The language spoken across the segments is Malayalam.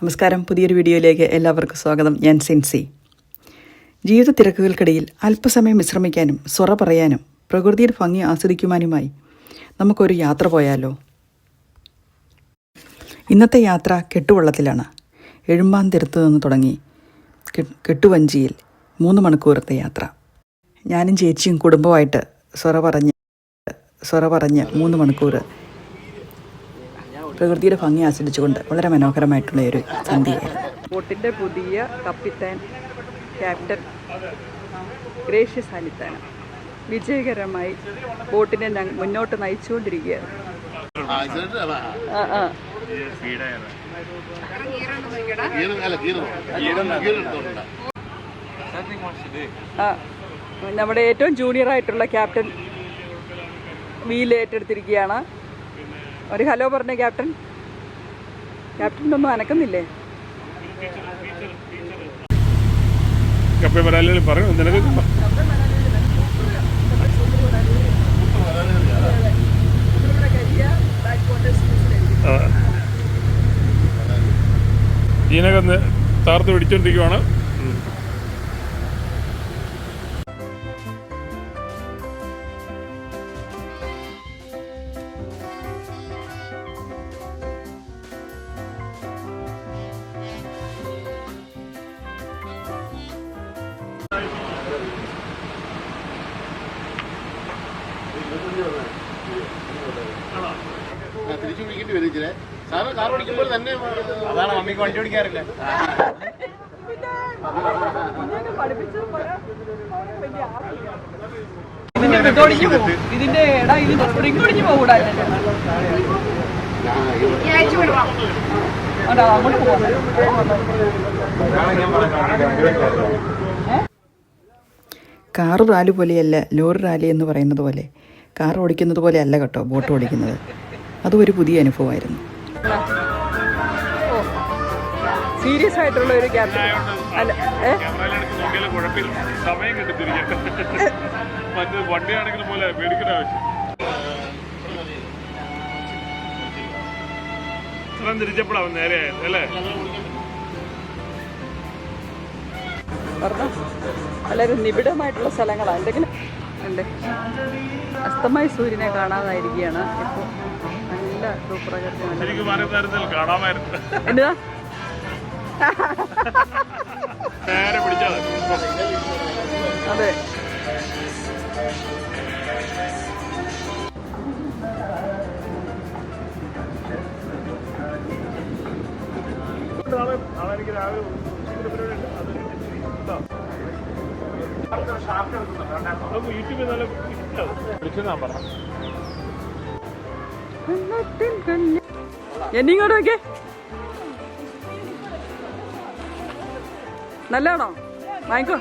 നമസ്കാരം. പുതിയൊരു വീഡിയോയിലേക്ക് എല്ലാവർക്കും സ്വാഗതം. ഞാൻ സിൻസി. ജീവിത തിരക്കുകൾക്കിടയിൽ അല്പസമയം വിശ്രമിക്കാനും സ്വറ പറയാനും പ്രകൃതിയുടെ ഭംഗി ആസ്വദിക്കുവാനുമായി നമുക്കൊരു യാത്ര പോയാലോ? ഇന്നത്തെ യാത്ര കെട്ടുവള്ളത്തിലാണ്. എഴുമ്പാന്തിരത്ത് നിന്ന് തുടങ്ങി കെട്ടുവഞ്ചിയിൽ മൂന്ന് മണിക്കൂറത്തെ യാത്ര. ഞാനും ചേച്ചിയും കുടുംബമായിട്ട് സ്വറ പറഞ്ഞ് സ്വറ പറഞ്ഞ് മൂന്ന് മണിക്കൂർ പ്രകൃതിയുടെ ഭംഗി ആസ്വദിച്ചുകൊണ്ട് വളരെ മനോഹരമായിട്ടുള്ള ഒരു സന്ധ്യയായിരുന്നു. ബോട്ടിന്റെ പുതിയ കപ്പിത്താൻ ക്യാപ്റ്റൻ ഗ്രേഷ്യസ് അനിത്താനം വിജയകരമായി ബോട്ടിനെ മുന്നോട്ട് നയിച്ചുകൊണ്ടിരിക്കുകയാണ്. നമ്മുടെ ഏറ്റവും ജൂനിയർ ആയിട്ടുള്ള ക്യാപ്റ്റൻ വീൽ ഏറ്റെടുത്തിരിക്കുകയാണ്. ഒരു ഹലോ പറഞ്ഞേ ക്യാപ്റ്റൻ. ക്യാപ്റ്റൻ ഒന്നും അനക്കുന്നില്ലേ. ജീനൊക്കെ ഒന്ന് താർത്ത് പിടിച്ചോണ്ടിരിക്കുവാണ്. തിരിച്ചു വിളിക്കേണ്ടി വരും ഇച്ചിരി. സാറ് കാർ ഓടിക്കുമ്പോൾ തന്നെ അതാണ് മമ്മിക്ക് വണ്ടി ഓടിക്കാറില്ല? ഇതിന്റെ എടാ ഇത് സ്പ്രിംഗ് ഒടിഞ്ഞു പോകൂടാ. അതാ അങ്ങോട്ട് പോവാം. കാർ റാലി പോലെയല്ല ലോറി റാലി എന്ന് പറയുന്നത് പോലെ. കാർ ഓടിക്കുന്നത് പോലെ അല്ല കേട്ടോ ബോട്ട് ഓടിക്കുന്നത്. അതും ഒരു പുതിയ അനുഭവമായിരുന്നു. സീരിയസ് ആയിട്ടുള്ള ഒരു അല്ല സമയം മറ്റേ പോലെ പേടിക്കേണ്ട ആവശ്യം. ഇത്രയും തിരിച്ചപ്പോഴാവും നേരെ അല്ലേ? വളരെ നിബിഡമായിട്ടുള്ള സ്ഥലങ്ങളാണ് എന്തെങ്കിലും ഉണ്ട് അസ്തമായ സൂര്യനെ കാണാതായിരിക്കുകയാണ് ഇപ്പോൾ നല്ല നല്ല ശരിക്കും പറയുന്നതിൽ കാണാമായിരുന്നു. എന്നതാ നേരെ പിടിച്ചാൽ അതെ. നാളെ നാളെ എനിക്ക് രാവിലെ പരിപാടി ഉണ്ട്. അത് യൂട്യൂബിൽ നല്ല വിളിച്ചതാ പറഞ്ഞു. എന്നിങ്ങോട്ട് നോക്കേ നല്ലതാണോ? വാങ്ങിക്കോ.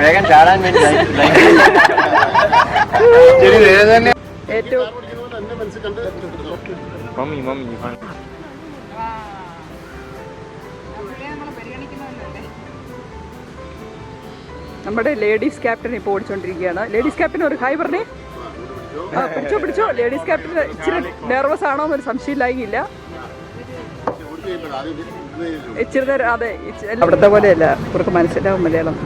വേഗം ചാടാൻ വേണ്ടി ഏറ്റവും എന്നെ മമ്മി മമ്മി. നമ്മുടെ ലേഡീസ് ക്യാപ്റ്റൻ ഇപ്പോൾ ഓടിച്ചോണ്ടിരിക്കുകയാണ്. ലേഡീസ് ക്യാപ്റ്റൻ ഒരു ഹായ് പറഞ്ഞേ. ആ പിടിച്ചോ പിടിച്ചോ. ലേഡീസ് ക്യാപ്റ്റൻ ഇച്ചിരി നെർവസ് ആണോ എന്നൊരു സംശയമില്ലായില്ല. ഇച്ചിരി നേരം അതെ അവിടുത്തെ പോലെയല്ല ഇവർക്ക് മനസ്സിലാവും മലയാളം.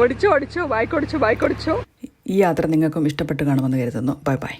ഓടിച്ചോ ഓടിച്ചോ ബൈക്ക് ഓടിച്ചോ ബൈക്ക് ഓടിച്ചോ. ഈ യാത്ര നിങ്ങൾക്കും ഇഷ്ടപ്പെട്ട് കാണുമെന്ന് കരുതുന്നു. Bye bye.